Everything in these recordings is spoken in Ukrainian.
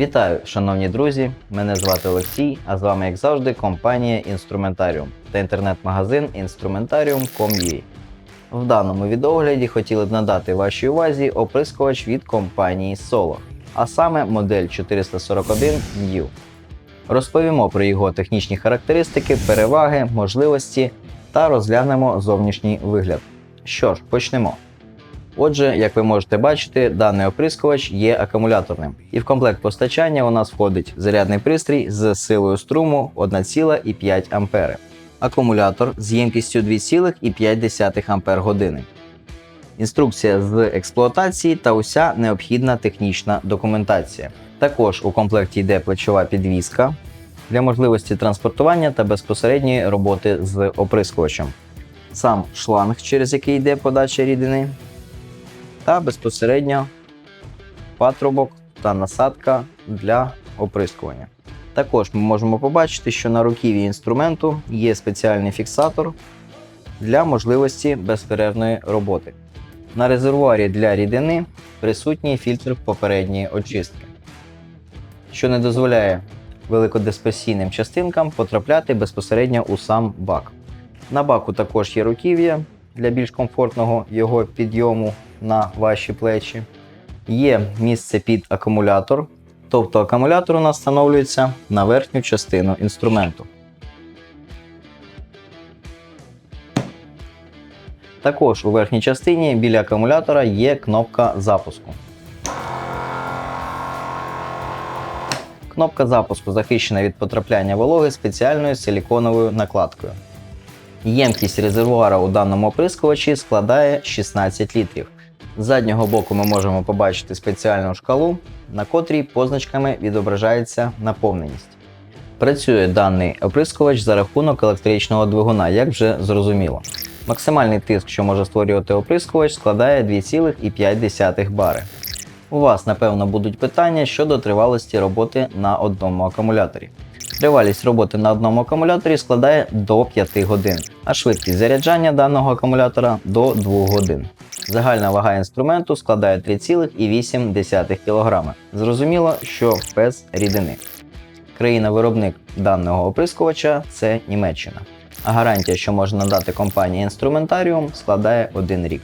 Вітаю, шановні друзі! Мене звати Олексій, а з вами, як завжди, компанія Інструментаріум та інтернет-магазин Instrumentarium.com.ua. В даному відеогляді хотіли б надати вашій увазі оприскувач від компанії Solo, а саме модель 441 New. Розповімо про його технічні характеристики, переваги, можливості та розглянемо зовнішній вигляд. Що ж, почнемо. Отже, як ви можете бачити, даний оприскувач є акумуляторним, і в комплект постачання у нас входить зарядний пристрій з силою струму 1,5 А, акумулятор з ємкістю 2,5 Ах, інструкція з експлуатації та уся необхідна технічна документація. Також у комплекті йде плечова підвіска для можливості транспортування та безпосередньої роботи з оприскувачем. Сам шланг, через який йде подача рідини, та безпосередньо патрубок та насадка для оприскування. Також ми можемо побачити, що на руків'ї інструменту є спеціальний фіксатор для можливості безперервної роботи. На резервуарі для рідини присутній фільтр попередньої очистки, що не дозволяє великодисперсійним частинкам потрапляти безпосередньо у сам бак. На баку також є руків'я для більш комфортного його підйому на ваші плечі. Є місце під акумулятор, тобто акумулятор у нас встановлюється на верхню частину інструменту. Також у верхній частині біля акумулятора є кнопка запуску. Кнопка запуску захищена від потрапляння вологи спеціальною силіконовою накладкою. Ємкість резервуара у даному оприскувачі складає 16 літрів. З заднього боку ми можемо побачити спеціальну шкалу, на котрій позначками відображається наповненість. Працює даний оприскувач за рахунок електричного двигуна, як вже зрозуміло. Максимальний тиск, що може створювати оприскувач, складає 2,5 бари. У вас, напевно, будуть питання щодо тривалості роботи на одному акумуляторі. Тривалість роботи на одному акумуляторі складає до 5 годин, а швидкість заряджання даного акумулятора до 2 годин. Загальна вага інструменту складає 3,8 кг. Зрозуміло, що без рідини. Країна-виробник даного оприскувача це Німеччина. А гарантія, що може надати компанія Instrumentarium, складає 1 рік.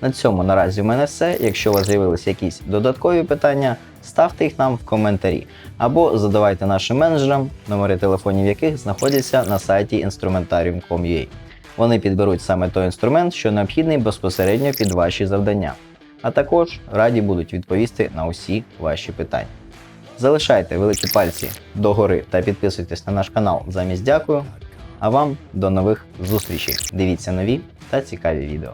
На цьому наразі в мене все. Якщо у вас з'явилися якісь додаткові питання, ставте їх нам в коментарі або задавайте нашим менеджерам, номери телефонів яких знаходяться на сайті instrumentarium.com.ua. Вони підберуть саме той інструмент, що необхідний безпосередньо під ваші завдання. А також раді будуть відповісти на усі ваші питання. Залишайте великі пальці догори та підписуйтесь на наш канал замість дякую. А вам до нових зустрічей. Дивіться нові та цікаві відео.